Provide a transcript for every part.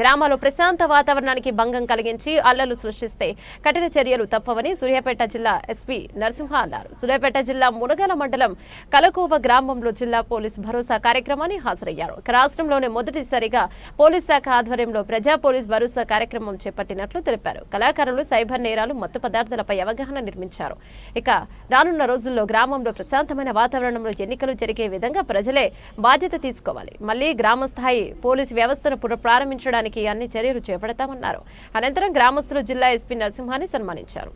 గ్రామాల్లో ప్రశాంత వాతావరణానికి భంగం కలిగించి అల్లలు సృష్టిస్తే కఠిన చర్యలు తప్పవని సూర్యాపేట జిల్లా ఎస్పీ నరసింహ అన్నారు. సూర్యాపేట జిల్లా మునగల మండలం కలకోవ గ్రామంలో జిల్లా పోలీస్ భరోసా కార్యక్రమాన్ని హాజరయ్యారు. రాష్ట్రంలోనే మొదటిసారిగా పోలీస్ శాఖ ఆధ్వర్యంలో ప్రజా పోలీస్ భరోసా కార్యక్రమం చేపట్టినట్లు తెలిపారు. కళాకారులు సైబర్ నేరాలు మత్తు పదార్థాలపై అవగాహన నిర్మించారు. ఇక రానున్న రోజుల్లో గ్రామంలో ప్రశాంతమైన వాతావరణంలో ఎన్నికలు జరిగే విధంగా ప్రజలే బాధ్యత తీసుకోవాలి. మళ్ళీ గ్రామ స్థాయి పోలీసు వ్యవస్థను పునఃప్రారంభించడానికి అన్ని చర్యలు చేపడతామన్నారు. అనంతరం గ్రామస్తులు జిల్లా ఎస్పీ నరసింహాన్ని సన్మానించారు.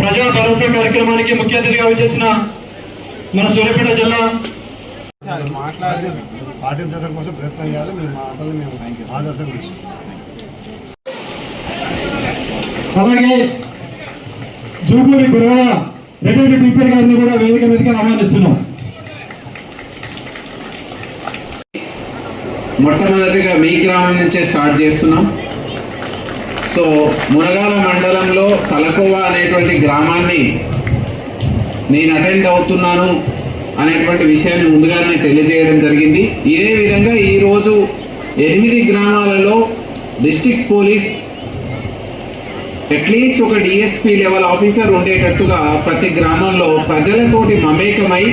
ప్రజా భరోసా కార్యక్రమానికి ముఖ్య అతిథిగా వచ్చేసిన మన సూర్యాపేట జిల్లా మాట్లాడి పాటించడం కోసం ప్రయత్నం చేయాలి. మీ మాటలు మేము ఆదర్శం తీసుకుంటాం అలాగే జూపూరి గురవ రెడ్డి టీచర్ గారిని కూడా వేదిక మీదకి ఆహ్వానిస్తున్నాం. మొట్టమొదటిగా మీ గ్రామం నుంచే స్టార్ట్ చేస్తున్నాం. సో మునగాల మండలంలో కలకోవ అనేటువంటి గ్రామాన్ని నేను అటెండ్ అవుతున్నాను అనేటువంటి విషయాన్ని ముందుగానే తెలియజేయడం జరిగింది. ఇదే విధంగా ఈరోజు ఎనిమిది గ్రామాలలో డిస్టిక్ పోలీస్ అట్లీస్ట్ ఒక డిఎస్పీ లెవెల్ ఆఫీసర్ ఉండేటట్టుగా ప్రతి గ్రామంలో ప్రజలతోటి మమేకమై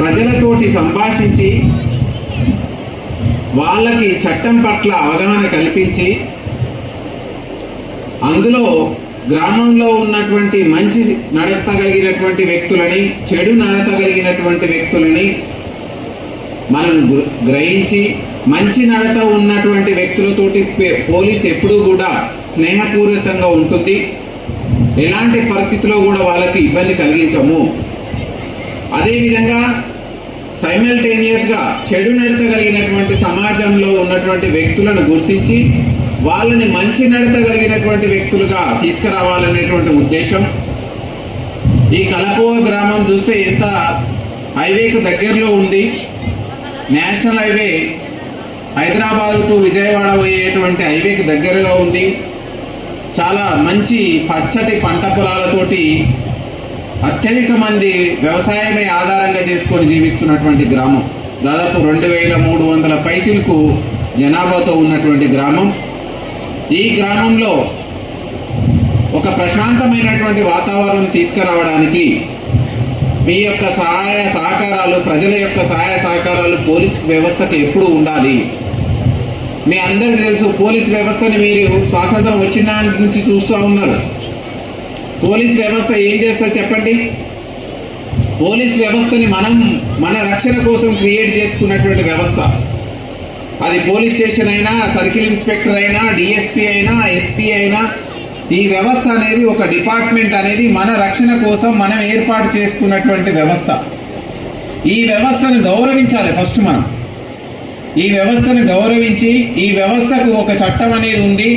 ప్రజలతోటి సంభాషించి వాళ్ళకి చట్టం పట్ల అవగాహన కల్పించి అందులో గ్రామంలో ఉన్నటువంటి మంచి నడపగలిగినటువంటి వ్యక్తులని చెడు నడత కలిగినటువంటి వ్యక్తులని మనం గ్రహించి మంచి నడత ఉన్నటువంటి వ్యక్తులతోటి పోలీస్ ఎప్పుడూ కూడా స్నేహపూరితంగా ఉంటుంది. ఎలాంటి పరిస్థితిలో కూడా వాళ్ళకి ఇబ్బంది కలిగించము. అదేవిధంగా సైమల్టేనియస్గా చెడు నడత కలిగినటువంటి సమాజంలో ఉన్నటువంటి వ్యక్తులను గుర్తించి వాళ్ళని మంచి నడత కలిగినటువంటి వ్యక్తులుగా తీసుకురావాలనేటువంటి ఉద్దేశం. ఈ కలకువ గ్రామం చూస్తే ఎంత హైవేకు దగ్గరలో ఉంది. National highway Hyderabad to Vijayawada పోయేటువంటి హైవేకి దగ్గరగా ఉంది. చాలా మంచి పచ్చటి పంట పొలాలతోటి అత్యధిక మంది వ్యవసాయమే ఆధారంగా చేసుకొని జీవిస్తున్నటువంటి గ్రామం. దాదాపు రెండు వేల మూడు వందల పైచిలకు జనాభాతో ఉన్నటువంటి గ్రామం. ఈ గ్రామంలో ఒక ప్రశాంతమైనటువంటి వాతావరణం తీసుకురావడానికి మీ యొక్క సహాయ సహకారాలు ప్రజల యొక్క సహాయ సహకారాలు పోలీస్ వ్యవస్థకు ఎప్పుడు ఉండాలి. మీ అందరికీ తెలుసు పోలీస్ వ్యవస్థని మీరు స్వాతంత్రం వచ్చిన నుంచి చూస్తూ ఉన్నారు. పోలీస్ వ్యవస్థ ఏం చేస్తా చెప్పండి? పోలీస్ వ్యవస్థని మనం మన రక్షణ కోసం క్రియేట్ చేసుకున్నటువంటి వ్యవస్థ. అది పోలీస్ స్టేషన్ అయినా సర్కిల్ ఇన్స్పెక్టర్ అయినా డిఎస్పి అయినా ఎస్పీ అయినా ఈ వ్యవస్థ అనేది ఒక డిపార్ట్మెంట్ అనేది మన రక్షణ కోసం మనం ఏర్పాటు చేసుకున్నటువంటి వ్యవస్థ. ఈ వ్యవస్థను గౌరవించాలి ఫస్ట్ మనం. ఈ వ్యవస్థను గౌరవించి ఈ వ్యవస్థకు ఒక చట్టం అనేది ఉంది.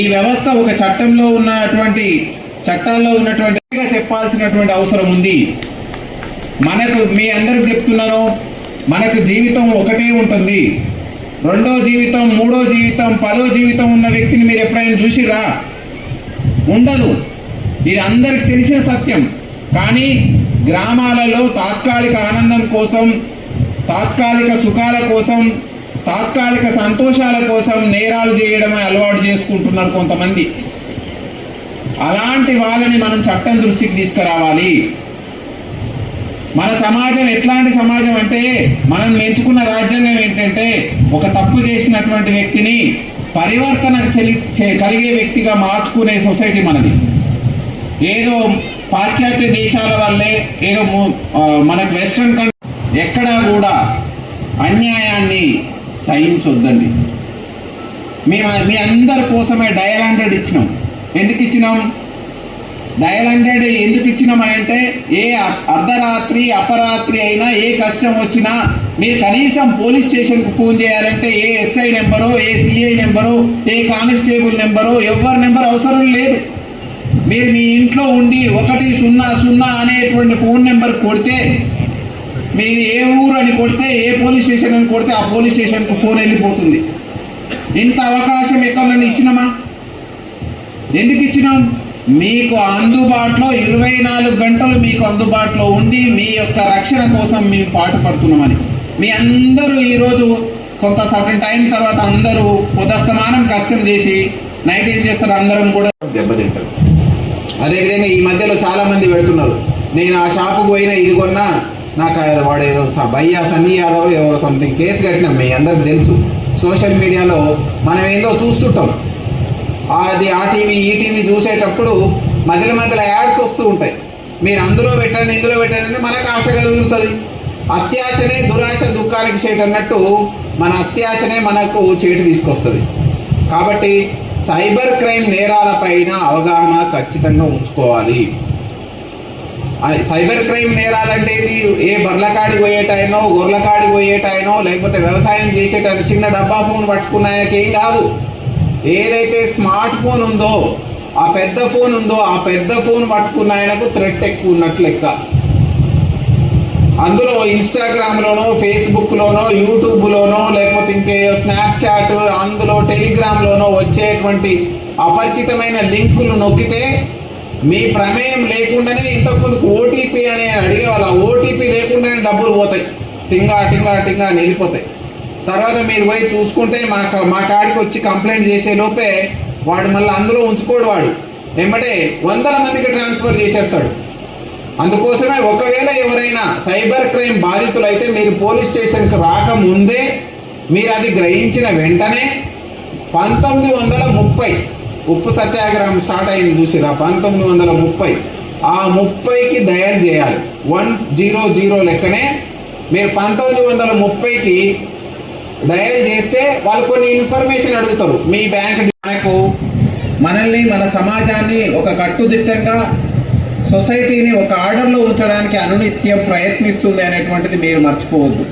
ఈ వ్యవస్థ ఒక చట్టంలో ఉన్నటువంటి చట్టాల్లో ఉన్నటువంటి చెప్పాల్సినటువంటి అవసరం ఉంది. మనకు మీ అందరికి చెప్తున్నాను మనకు జీవితం ఒకటే ఉంటుంది. రెండో జీవితం మూడో జీవితం పదో జీవితం ఉన్న వ్యక్తిని మీరు ఎప్పుడైనా చూసిరా ఉండదు. ఇది అందరికి తెలిసిన సత్యం. కానీ గ్రామాలలో తాత్కాలిక ఆనందం కోసం తాత్కాలిక సుఖాల కోసం తాత్కాలిక సంతోషాల కోసం నేరాలు చేయడమే అలవాటు చేసుకుంటున్నారు కొంతమంది. అలాంటి వాళ్ళని మనం చట్టం దృష్టికి తీసుకురావాలి. మన సమాజం ఎట్లాంటి సమాజం అంటే మనం మెంచుకున్న రాజ్యాంగం ఏంటంటే ఒక తప్పు చేసినటువంటి వ్యక్తిని పరివర్తన చెలి చే- కలిగే వ్యక్తిగా మార్చుకునే సొసైటీ మనది. ఏదో పాశ్చాత్య దేశాల వల్లే ఏదో మన మనకు వెస్ట్రన్ కంట్రీ ఎక్కడా కూడా అన్యాయాన్ని సహించొద్దండి. మేము మీ అందరి కోసమే డయల్ హండ్రెడ్ ఇచ్చినాం. ఎందుకు ఇచ్చినాం డయల్ హండ్రెడ్ ఎందుకు ఇచ్చినామని అంటే ఏ అర్ధరాత్రి అపరాత్రి అయినా ఏ కష్టం వచ్చినా మీరు కనీసం పోలీస్ స్టేషన్కు ఫోన్ చేయాలంటే ఏ ఎస్ఐ నెంబరు ఏ సిఐ నెంబరు ఏ కానిస్టేబుల్ నెంబరు ఎవరి నెంబర్ అవసరం లేదు. మీరు మీ ఇంట్లో ఉండి ఒకటి సున్నా సున్నా అనేటువంటి ఫోన్ నెంబర్ కొడితే మీది ఏ ఊరు అని కొడితే ఏ పోలీస్ స్టేషన్ అని కొడితే ఆ పోలీస్ స్టేషన్కు ఫోన్ వెళ్ళిపోతుంది. ఇంత అవకాశం ఎక్కడన్నా ఇచ్చినామా? ఎందుకు ఇచ్చినాం? మీకు అందుబాటులో ఇరవై నాలుగు గంటలు మీకు అందుబాటులో ఉండి మీ యొక్క రక్షణ కోసం మేము పాటుపడుతున్నామని. మీ అందరూ ఈరోజు కొంత సర్టన్ టైం తర్వాత అందరూ ఉదస్తమానం కష్టం చేసి నైట్ ఏం చేస్తారు? అందరం కూడా దెబ్బతింటారు. అదేవిధంగా ఈ మధ్యలో చాలా మంది పెడుతున్నారు నేను ఆ షాపుకు పోయినా ఇది కొన్నా నాకు వాడు ఏదో స- భయ్యా సన్నీ యాదవ్ ఎవరో సంథింగ్ కేసు కట్టినాం మీ అందరికి తెలుసు. సోషల్ మీడియాలో మనం ఏందో చూస్తుంటాం. అది ఆ టీవీ ఈ టీవీ చూసేటప్పుడు మధ్యలో మధ్యలో యాడ్స్ వస్తూ ఉంటాయి. మీరు అందులో పెట్టండి ఇందులో పెట్టండి అంటే మనకు ఆశ కలుగుతుంది. అత్యాశనే దురాశ దుఃఖానికి చేటు అన్నట్టు మన అత్యాశనే మనకు చేటు తీసుకొస్తుంది. కాబట్టి సైబర్ క్రైమ్ నేరాలపైన అవగాహన ఖచ్చితంగా ఉంచుకోవాలి. సైబర్ క్రైమ్ నేరాలంటే ఇది ఏ బర్లకాడికి పోయేటాయనో గొర్రెలకాడికి పోయేటాయనో లేకపోతే వ్యవసాయం చేసేటైనా చిన్న డబ్బా ఫోన్ పట్టుకున్న ఆయనకి ఏం కాదు. ఏదైతే స్మార్ట్ ఫోన్ ఉందో ఆ పెద్ద ఫోన్ ఉందో ఆ పెద్ద ఫోన్ పట్టుకున్న ఆయనకు థ్రెట్ ఎక్కువ ఉన్నట్లు లెక్క. అందులో ఇన్స్టాగ్రామ్లోనో ఫేస్బుక్లోనో యూట్యూబ్లోనో లేకపోతే ఇంకే స్నాప్చాట్ అందులో టెలిగ్రామ్లోనో వచ్చేటువంటి అపరిచితమైన లింకులు నొక్కితే మీ ప్రమేయం లేకుండానే ఇంతకుముందు ఓటీపీ అని అడిగేవాళ్ళు. ఆ ఓటీపీ లేకుండానే డబ్బులు పోతాయి. టింగా టింగా టింగా నిలిపోతాయి. వెళ్ళిపోతాయి తర్వాత మీరు పోయి చూసుకుంటే మా మా కాడికి వచ్చి కంప్లైంట్ చేసే లోపే వాడు మళ్ళీ అందులో ఉంచుకోడు వాడు. ఏమంటే వందల మందికి ట్రాన్స్ఫర్ చేసేస్తాడు. అందుకోసమే ఒకవేళ ఎవరైనా సైబర్ క్రైమ్ బాధితులైతే మీరు పోలీస్ స్టేషన్కి రాకముందే మీరు అది గ్రహించిన వెంటనే పంతొమ్మిది వందల ముప్పై ఉప్పు సత్యాగ్రహం స్టార్ట్ అయింది చూసిరా? పంతొమ్మిది వందల ముప్పై. ఆ ముప్పైకి డయల్ చేయాలి. వన్ జీరో జీరో లెక్కనే మీరు పంతొమ్మిది వందల ముప్పైకి డయల్ చేస్తే వాళ్ళు కొన్ని ఇన్ఫర్మేషన్ అడుగుతారు. మీ బ్యాంక్ మనకు మనల్ని మన సమాజాన్ని ఒక కట్టుదిట్టంగా సొసైటీని ఒక ఆర్డర్లో ఉంచడానికి అనునిత్యం ప్రయత్నిస్తుంది అనేటువంటిది మీరు మర్చిపోవద్దు.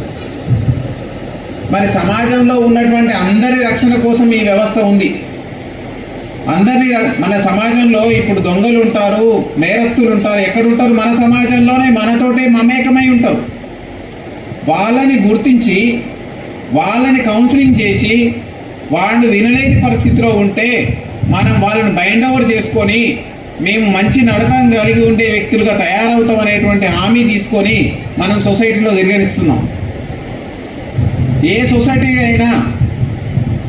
మరి సమాజంలో ఉన్నటువంటి అందరి రక్షణ కోసం ఈ వ్యవస్థ ఉంది. అందరి మన సమాజంలో ఇప్పుడు దొంగలు ఉంటారు నేరస్తులు ఉంటారు ఎక్కడ ఉంటారు మన సమాజంలోనే మనతోటే మమేకమై ఉంటారు. వాళ్ళని గుర్తించి వాళ్ళని కౌన్సిలింగ్ చేసి వాళ్ళు వినలేని పరిస్థితిలో ఉంటే మనం వాళ్ళని బైండ్ ఓవర్ చేసుకొని మేము మంచి నడతం కలిగి ఉండే వ్యక్తులుగా తయారవుతాం అనేటువంటి హామీ తీసుకొని మనం సొసైటీలో దిగరిస్తున్నాం ఏ సొసైటీ అయినా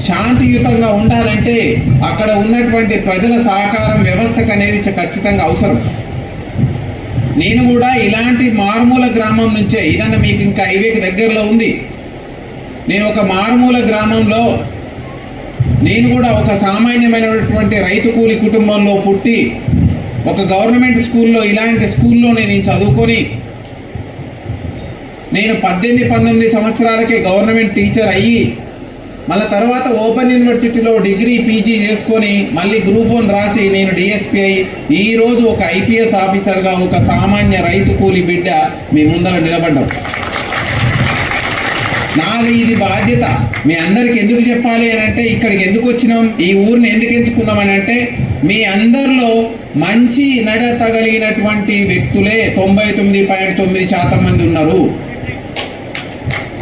శాంతియుతంగా ఉండాలంటే అక్కడ ఉన్నటువంటి ప్రజల సహకారం వ్యవస్థకు అనేది చ- ఖచ్చితంగా అవసరం. నేను కూడా ఇలాంటి మారుమూల గ్రామం నుంచే ఇదన్న మీకు ఇంకా హైవేకి దగ్గరలో ఉంది నేను ఒక మారుమూల గ్రామంలో నేను కూడా ఒక సామాన్యమైనటువంటి రైతు కూలి కుటుంబంలో పుట్టి ఒక గవర్నమెంట్ స్కూల్లో ఇలాంటి స్కూల్లో నేను చదువుకొని నేను పద్దెనిమిది పంతొమ్మిది సంవత్సరాలకే గవర్నమెంట్ టీచర్ అయ్యి మళ్ళీ తర్వాత ఓపెన్ యూనివర్సిటీలో డిగ్రీ పీజీ చేసుకొని మళ్ళీ గ్రూప్ వన్ రాసి నేను డిఎస్పీ అయ్యి ఈరోజు ఒక ఐపీఎస్ ఆఫీసర్గా ఒక సామాన్య రైతు కూలి బిడ్డ మీ ముందర నిలబడ్డాం. నాది ఇది బాధ్యత. మీ అందరికి ఎందుకు చెప్పాలి అని అంటే ఇక్కడికి ఎందుకు వచ్చినాం? ఈ ఊరిని ఎందుకు ఎంచుకున్నాం అని అంటే మీ అందరిలో మంచి నడతగలిగినటువంటి వ్యక్తులే తొంభై తొమ్మిది పాయింట్ తొమ్మిది శాతం మంది ఉన్నారు.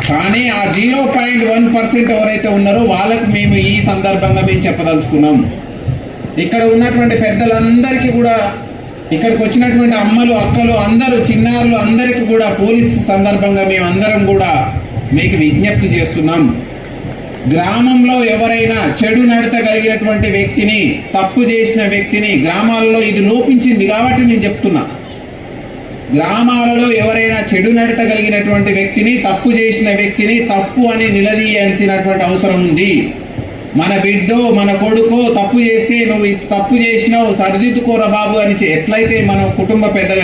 కానీ ఆ జీరో పాయింట్ వన్ పర్సెంట్ ఎవరైతే ఉన్నారో వాళ్ళకి మేము ఈ సందర్భంగా మేము చెప్పదలుచుకున్నాం. ఇక్కడ ఉన్నటువంటి పెద్దలందరికీ కూడా ఇక్కడికి వచ్చినటువంటి అమ్మలు అక్కలు అందరూ చిన్నారులు అందరికీ కూడా పోలీస్ సందర్భంగా మేము అందరం కూడా మీకు విజ్ఞప్తి చేస్తున్నాం. గ్రామంలో ఎవరైనా చెడు నడత కలిగినటువంటి వ్యక్తిని తప్పు చేసిన వ్యక్తిని గ్రామాలలో ఇది లోపించింది కాబట్టి నేను చెప్తున్నా. గ్రామాలలో ఎవరైనా చెడు నడత కలిగినటువంటి వ్యక్తిని తప్పు చేసిన వ్యక్తిని తప్పు అని నిలదీయాల్సినటువంటి అవసరం ఉంది. మన బిడ్డో మన కొడుకో తప్పు చేస్తే నువ్వు ఇది తప్పు చేసినావు సరిదిద్దుకోరా బాబు అని ఎట్లయితే మన కుటుంబ పెద్దలు